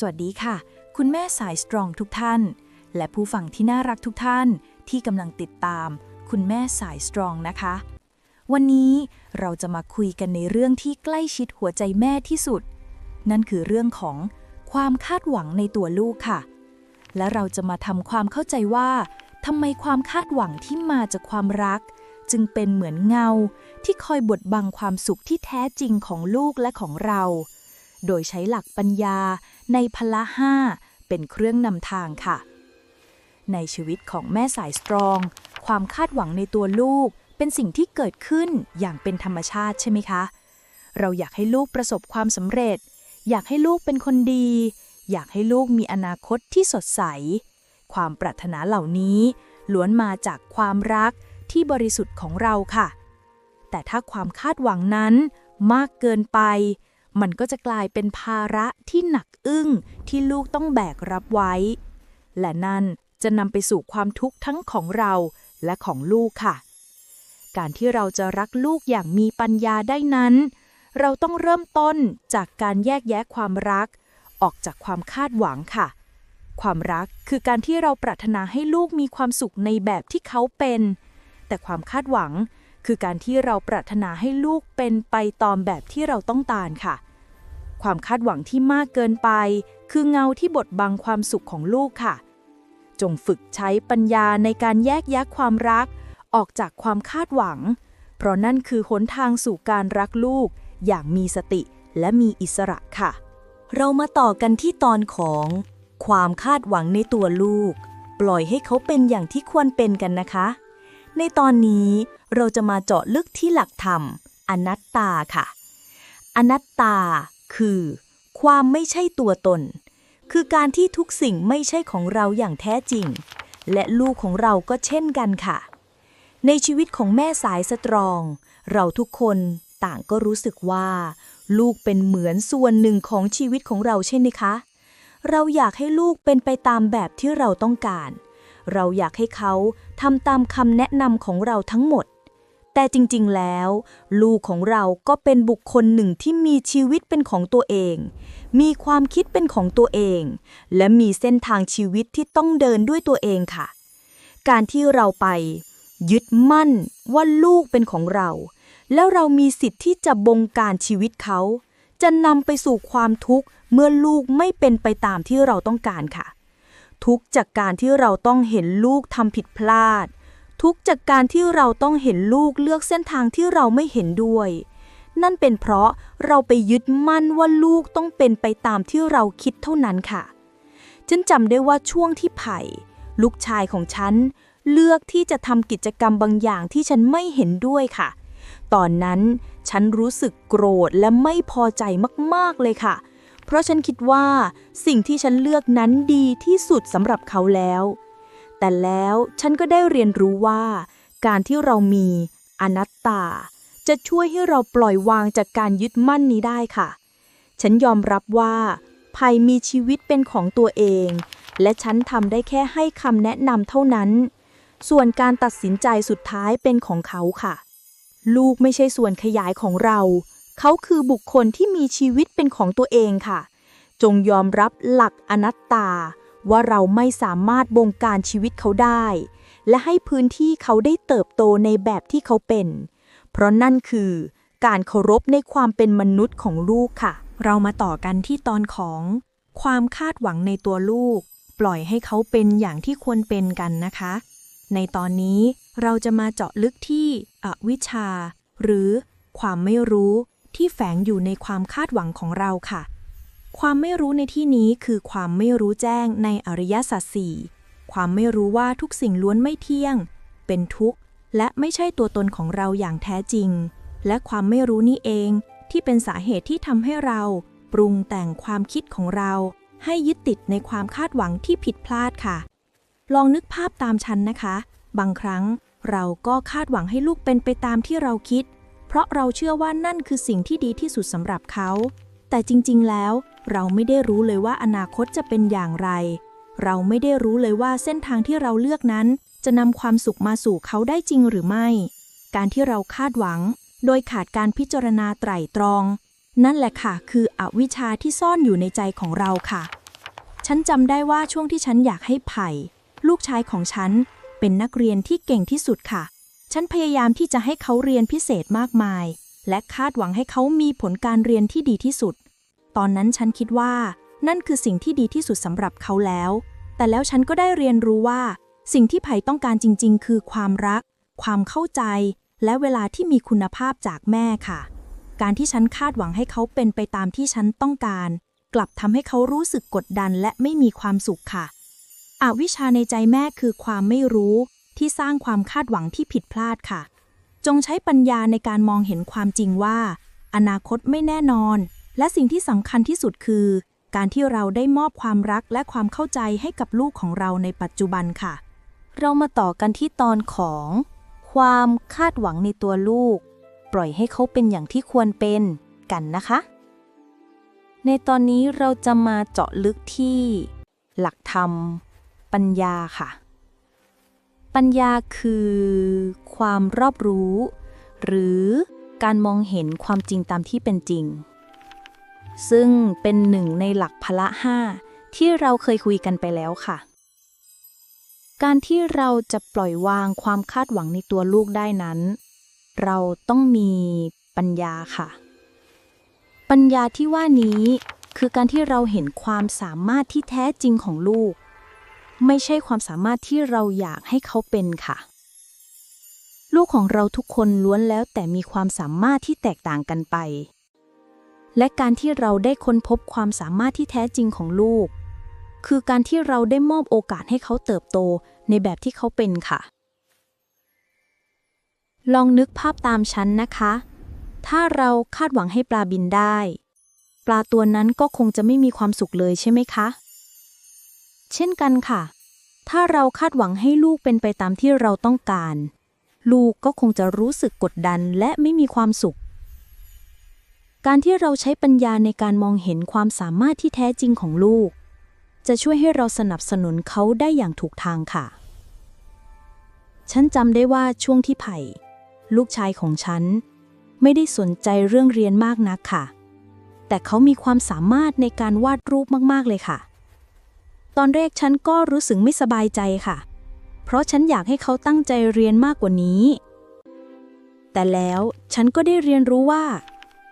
สวัสดีค่ะ คุณแม่สายสตรองทุกท่าน และผู้ฟังที่น่ารักทุกท่านที่กำลังติดตาม คุณแม่สายสตรองนะคะ วันนี้เราจะมาคุยกันในเรื่องที่ใกล้ชิดหัวใจแม่ที่สุด นั่นคือเรื่องของความคาดหวังในตัวลูกค่ะ และเราจะมาทำความเข้าใจว่าทำไมความคาดหวังที่มาจากความรัก จึงเป็นเหมือนเงาที่คอยบดบังความสุขที่แท้จริงของลูกและของเรา โดยใช้หลักปัญญา ในพละห้าเป็นเครื่องนำทางค่ะ ในชีวิตของแม่สายสตรอง ความคาดหวังในตัวลูกเป็นสิ่งที่เกิดขึ้นอย่างเป็นธรรมชาติใช่ไหมคะ เราอยากให้ลูกประสบความสำเร็จ อยากให้ลูกเป็นคนดี อยากให้ลูกมีอนาคตที่สดใส ความปรารถนาเหล่านี้ล้วนมาจากความรักที่บริสุทธิ์ของเราค่ะ แต่ถ้าความคาดหวังนั้นมากเกินไป มันก็จะกลายเป็นภาระที่หนักอึ้งที่ลูกต้องแบกรับไว้ และนั่นจะนำไปสู่ความทุกข์ทั้งของเราและของลูกค่ะ การที่เราจะรักลูกอย่างมีปัญญาได้นั้น เราต้องเริ่มต้นจากการแยกแยะความรัก ออกจากความคาดหวังค่ะ ความรักคือการที่เราปรารถนาให้ลูกมีความสุขในแบบที่เขาเป็น แต่ความคาดหวังคือการที่เราปรารถนาให้ลูกเป็นไปตามแบบที่เราต้องการค่ะ ความคาดหวังที่มากเกินไป คือเงาที่บดบังความสุขของลูกค่ะ จงฝึกใช้ปัญญาในการแยกแยะความรัก ออกจากความคาดหวัง เพราะนั่นคือหนทางสู่การรักลูก อย่างมีสติและมีอิสระค่ะ เรามาต่อกันที่ตอนของ ความคาดหวังในตัวลูก ปล่อยให้เขาเป็นอย่างที่ควรเป็นกันนะคะ ในตอนนี้เราจะมาเจาะลึกที่หลักธรรม อนัตตาค่ะ อนัตตา คือ ความไม่ใช่ตัวตน คือการที่ทุกสิ่งไม่ใช่ของเราอย่างแท้จริง และลูกของเราก็เช่นกันค่ะ ในชีวิตของแม่สายสตรอง เราทุกคนต่างก็รู้สึกว่า ลูกเป็นเหมือนส่วนหนึ่งของชีวิตของเราใช่ไหมคะ เราอยากให้ลูกเป็นไปตามแบบที่เราต้องการ เราอยากให้เขาทำตามคำแนะนำของเราทั้งหมด แต่จริงๆ แล้ว ลูกของเราก็เป็นบุคคลหนึ่งที่มีชีวิตเป็นของตัวเอง มีความคิดเป็นของตัวเอง และมีเส้นทางชีวิตที่ต้องเดินด้วยตัวเองค่ะ การที่เราไป ยึดมั่นว่าลูกเป็นของเรา แล้วเรามีสิทธิ์ที่จะบงการชีวิตเขา จะนำไปสู่ความทุกข์เมื่อลูกไม่เป็นไปตามที่เราต้องการค่ะ ทุกจากการที่เราต้องเห็นลูกทำผิดพลาด ทุกจากการที่เราต้องเห็นลูกเลือกเส้นทางที่เราไม่เห็นด้วย นั่นเป็นเพราะเราไปยึดมั่นว่าลูกต้องเป็นไปตามที่เราคิดเท่านั้นค่ะ ฉันจำได้ว่าช่วงที่ไผ่ ลูกชายของฉัน เลือกที่จะทำกิจกรรมบางอย่างที่ฉันไม่เห็นด้วยค่ะ ตอนนั้นฉันรู้สึกโกรธและไม่พอใจมาก ๆ เลยค่ะ เพราะฉันคิดว่าสิ่งที่ฉันเลือกนั้นดีที่สุดสำหรับเขาแล้ว แต่แล้วฉันก็ได้เรียนรู้ว่า การที่เรามีอนัตตา จะช่วยให้เราปล่อยวางจากการยึดมั่นนี้ได้ค่ะ ฉันยอมรับว่าภัยมีชีวิตเป็นของตัวเอง และฉันทำได้แค่ให้คำแนะนำเท่านั้น ส่วนการตัดสินใจสุดท้ายเป็นของเขาค่ะ ลูกไม่ใช่ส่วนขยายของเรา เขาคือบุคคลที่มีชีวิตเป็นของตัวเองค่ะ จงยอมรับหลักอนัตตา ว่าเราไม่สามารถบงการชีวิตเขาได้ และให้พื้นที่เขาได้เติบโตในแบบที่เขาเป็น เพราะนั่นคือการเคารพในความเป็นมนุษย์ของลูกค่ะ เรามาต่อกันที่ตอนของ ความคาดหวังในตัวลูก ปล่อยให้เขาเป็นอย่างที่ควรเป็นกันนะคะ ในตอนนี้เราจะมาเจาะลึกที่อวิชชาหรือความไม่รู้ที่แฝงอยู่ในความคาดหวังของเราค่ะ ความไม่รู้ในที่นี้คือความไม่รู้แจ้งในอริยสัจสี่ความไม่รู้ว่าทุกสิ่งล้วนไม่เที่ยง เป็นทุกข์ และไม่ใช่ตัวตนของเราอย่างแท้จริง และความไม่รู้นี่เองที่เป็นสาเหตุที่ทำให้เรา ปรุงแต่งความคิดของเรา ให้ยึดติดในความคาดหวังที่ผิดพลาดค่ะ ลองนึกภาพตามฉันนะคะ บางครั้งเราก็คาดหวังให้ลูกเป็นไปตามที่เราคิด เพราะเราเชื่อว่านั่นคือสิ่งที่ดีที่สุดสำหรับเขา แต่จริง ๆ แล้ว เราไม่ได้รู้เลยว่าอนาคตจะเป็นอย่างไร เราไม่ได้รู้เลยว่าเส้นทางที่เราเลือกนั้น จะนำความสุขมาสู่เขาได้จริงหรือไม่ การที่เราคาดหวัง โดยขาดการพิจารณาไตร่ตรอง นั่นแหละค่ะ คืออวิชชาที่ซ่อนอยู่ในใจของเราค่ะ ฉันจำได้ว่าช่วงที่ฉันอยากให้ไผ่ ลูกชายของฉัน เป็นนักเรียนที่เก่งที่สุดค่ะ ฉันพยายามที่จะให้เขาเรียนพิเศษมากมาย และคาดหวังให้เขามีผลการเรียนที่ดีที่สุด ตอนนั้นฉันคิดว่า นั่นคือสิ่งที่ดีที่สุดสำหรับเขาแล้ว แต่แล้วฉันก็ได้เรียนรู้ว่า สิ่งที่ไผ่ต้องการจริง ๆ คือความรัก ความเข้าใจ และเวลาที่มีคุณภาพจากแม่ค่ะ การที่ฉันคาดหวังให้เขาเป็นไปตามที่ฉันต้องการ กลับทำให้เขารู้สึกกดดันและไม่มีความสุขค่ะอวิชชาในใจแม่คือความไม่รู้ ที่สร้างความคาดหวังที่ผิดพลาดค่ะ จงใช้ปัญญาในการมองเห็นความจริงว่า อนาคตไม่แน่นอน และสิ่งที่สำคัญที่สุดคือ การที่เราได้มอบความรักและความเข้าใจให้กับลูกของเราในปัจจุบันค่ะ เรามาต่อกันที่ตอนของ ความคาดหวังในตัวลูก ปล่อยให้เขาเป็นอย่างที่ควรเป็นกันนะคะ ในตอนนี้เราจะมาเจาะลึกที่ หลักธรรม ปัญญาค่ะ ปัญญาคือ ความรอบรู้ หรือการมองเห็นความจริงตามที่เป็นจริง ซึ่งเป็นหนึ่งในหลักพละห้าที่เราเคยคุยกันไปแล้วค่ะ การที่เราจะปล่อยวางความคาดหวังในตัวลูกได้นั้น เราต้องมีปัญญาค่ะ ปัญญาที่ว่านี้คือการที่เราเห็นความสามารถที่แท้จริงของลูก ไม่ใช่ความสามารถที่เราอยากให้เขาเป็นค่ะ ลูกของเราทุกคนล้วนแล้วแต่มีความสามารถที่แตกต่างกันไป และการที่เราได้ค้นพบความสามารถที่แท้จริงของลูก คือการที่เราได้มอบโอกาสให้เขาเติบโตในแบบที่เขาเป็นค่ะ ลองนึกภาพตามฉันนะคะ ถ้าเราคาดหวังให้ปลาบินได้ ปลาตัวนั้นก็คงจะไม่มีความสุขเลยใช่ไหมคะ เช่นกันค่ะ ถ้าเราคาดหวังให้ลูกเป็นไปตามที่เราต้องการ ลูกก็คงจะรู้สึกกดดันและไม่มีความสุข การที่เราใช้ปัญญาในการมองเห็นความสามารถที่แท้จริงของลูก จะช่วยให้เราสนับสนุนเขาได้อย่างถูกทางค่ะ ฉันจำได้ว่าช่วงที่ไผ่ ลูกชายของฉัน ไม่ได้สนใจเรื่องเรียนมากนักค่ะ แต่เขามีความสามารถในการวาดรูปมากๆเลยค่ะ ตอนแรกฉันก็รู้สึกไม่สบายใจค่ะ เพราะฉันอยากให้เขาตั้งใจเรียนมากกว่านี้ แต่แล้วฉันก็ได้เรียนรู้ว่า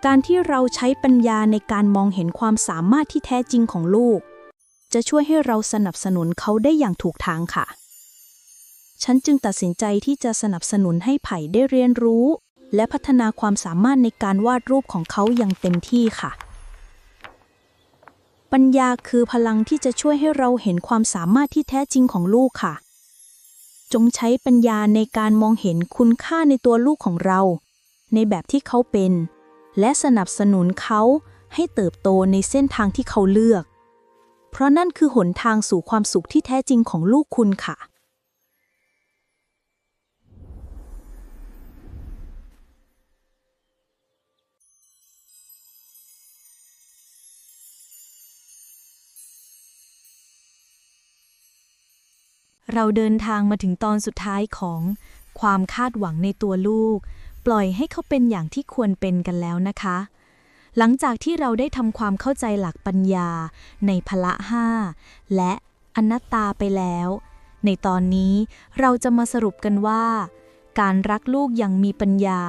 การที่เราใช้ปัญญาในการมองเห็นความสามารถที่แท้จริงของลูก จะช่วยให้เราสนับสนุนเขาได้อย่างถูกทางค่ะ ฉันจึงตัดสินใจที่จะสนับสนุนให้ไผ่ได้เรียนรู้ และพัฒนาความสามารถในการวาดรูปของเขาอย่างเต็มที่ค่ะ ปัญญาคือพลังที่จะช่วยให้เราเห็นความสามารถที่แท้จริงของลูกค่ะ จงใช้ปัญญาในการมองเห็นคุณค่าในตัวลูกของเรา ในแบบที่เขาเป็น และสนับสนุนเขาให้เติบโตในเส้นทางที่เขาเลือก เพราะนั่นคือหนทางสู่ความสุขที่แท้จริงของลูกคุณค่ะ เราเดินทางมาถึงตอนสุดท้ายของความคาดหวังในตัวลูก ปล่อยให้เขาเป็นอย่างที่ควรเป็นกันแล้วนะคะ หลังจากที่เราได้ทำความเข้าใจหลักปัญญา ในพละห้าและอนัตตาไปแล้ว ในตอนนี้เราจะมาสรุปกันว่า การรักลูกอย่างมีปัญญา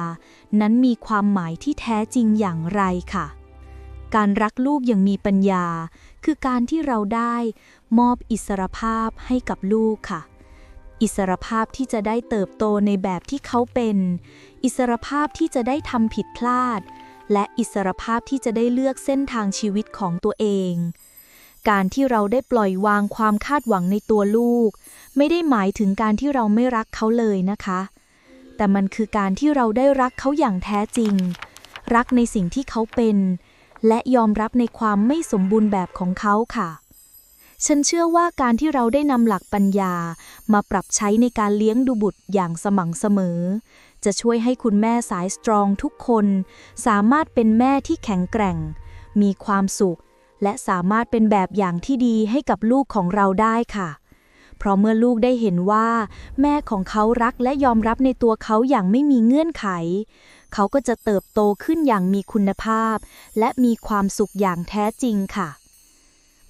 นั้นมีความหมายที่แท้จริงอย่างไรค่ะ การรักลูกอย่างมีปัญญา คือการที่เราได้ มอบอิสรภาพให้กับลูกค่ะ อิสรภาพที่จะได้เติบโตในแบบที่เขาเป็น อิสรภาพที่จะได้ทำผิดพลาด และอิสรภาพที่จะได้เลือกเส้นทางชีวิตของตัวเอง การที่เราได้ปล่อยวางความคาดหวังในตัวลูก ไม่ได้หมายถึงการที่เราไม่รักเขาเลยนะคะ แต่มันคือการที่เราได้รักเขาอย่างแท้จริง รักในสิ่งที่เขาเป็น และยอมรับในความไม่สมบูรณ์แบบของเขาค่ะ ฉันเชื่อว่าการที่เราได้นำหลักปัญญา มาปรับใช้ในการเลี้ยงดูบุตรอย่างสม่ำเสมอ จะช่วยให้คุณแม่สายสตรองทุกคน สามารถเป็นแม่ที่แข็งแกร่ง มีความสุข และสามารถเป็นแบบอย่างที่ดีให้กับลูกของเราได้ค่ะ เพราะเมื่อลูกได้เห็นว่า แม่ของเขารักและยอมรับในตัวเขาอย่างไม่มีเงื่อนไข เขาก็จะเติบโตขึ้นอย่างมีคุณภาพ และมีความสุขอย่างแท้จริงค่ะ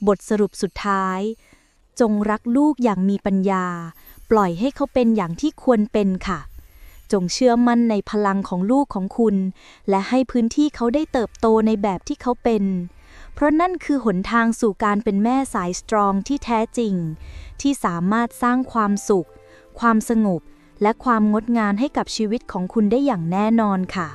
บทสรุปสุดท้าย จงรักลูกอย่างมีปัญญา ปล่อยให้เขาเป็นอย่างที่ควรเป็นค่ะ จงเชื่อมั่นในพลังของลูกของคุณ และให้พื้นที่เขาได้เติบโตในแบบที่เขาเป็น เพราะนั่นคือหนทางสู่การเป็นแม่สายสตรองที่แท้จริง ที่สามารถสร้างความสุข ความสงบและความงดงามให้กับชีวิตของคุณได้อย่างแน่นอนค่ะ